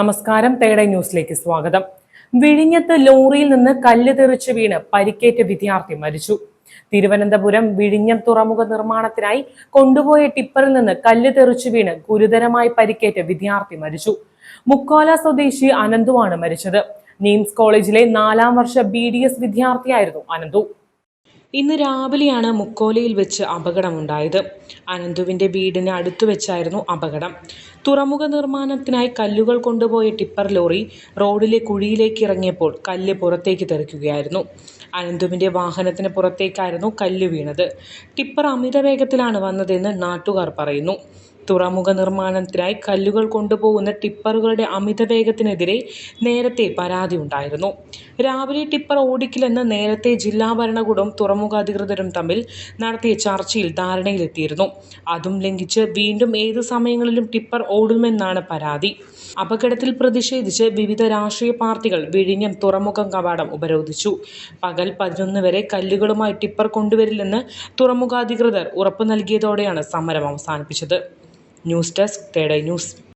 നമസ്കാരം തേടൈ ന്യൂസിലേക്ക് സ്വാഗതം. വിഴിഞ്ഞത്ത് ലോറിയിൽ നിന്ന് കല്ല് തെറിച്ച് വീണ് പരിക്കേറ്റ വിദ്യാർത്ഥി മരിച്ചു. തിരുവനന്തപുരം വിഴിഞ്ഞം തുറമുഖ നിർമ്മാണത്തിനായി കൊണ്ടുപോയ ടിപ്പറിൽ നിന്ന് കല്ല് തെറിച്ച് വീണ് ഗുരുതരമായി പരിക്കേറ്റ വിദ്യാർത്ഥി മരിച്ചു. മുക്കോല സ്വദേശി അനന്തുവാണ് മരിച്ചത്. നീംസ് കോളേജിലെ നാലാം വർഷ ബി ഡി എസ് വിദ്യാർത്ഥിയായിരുന്നു അനന്തു. ഇന്ന് രാവിലെയാണ് മുക്കോലയിൽ വെച്ച് അപകടമുണ്ടായത്. അനന്തുവിന്റെ വീടിന് അടുത്തു വെച്ചായിരുന്നു അപകടം. തുറമുഖ നിർമ്മാണത്തിനായി കല്ലുകൾ കൊണ്ടുപോയ ടിപ്പർ ലോറി റോഡിലെ കുഴിയിലേക്ക് ഇറങ്ങിയപ്പോൾ കല്ല് പുറത്തേക്ക് തെറിക്കുകയായിരുന്നു. അനന്തുവിന്റെ വാഹനത്തിന് പുറത്തേക്കായിരുന്നു കല്ല് വീണത്. ടിപ്പർ അമിത വേഗത്തിലാണ് വന്നതെന്ന് നാട്ടുകാർ പറയുന്നു. തുറമുഖ നിർമ്മാണത്തിനായി കല്ലുകൾ കൊണ്ടുപോകുന്ന ടിപ്പറുകളുടെ അമിത വേഗത്തിനെതിരെ നേരത്തെ പരാതി ഉണ്ടായിരുന്നു രാവിലെ ടിപ്പർ ഓടിക്കില്ലെന്ന് നേരത്തെ ജില്ലാ ഭരണകൂടവും തുറമുഖ അധികൃതരും തമ്മിൽ നടത്തിയ ചർച്ചയിൽ ധാരണയിലെത്തിയിരുന്നു. അതും ലംഘിച്ച് വീണ്ടും ഏത് സമയങ്ങളിലും ടിപ്പർ ഓടുമെന്നാണ് പരാതി. അപകടത്തിൽ പ്രതിഷേധിച്ച് വിവിധ രാഷ്ട്രീയ പാർട്ടികൾ വിഴിഞ്ഞം തുറമുഖം കവാടം ഉപരോധിച്ചു. പകൽ പതിനൊന്ന് വരെ കല്ലുകളുമായി ടിപ്പർ കൊണ്ടുവരില്ലെന്ന് തുറമുഖാധികൃതർ ഉറപ്പു നൽകിയതോടെയാണ് സമരം അവസാനിപ്പിച്ചത്. News desk തേടൈ news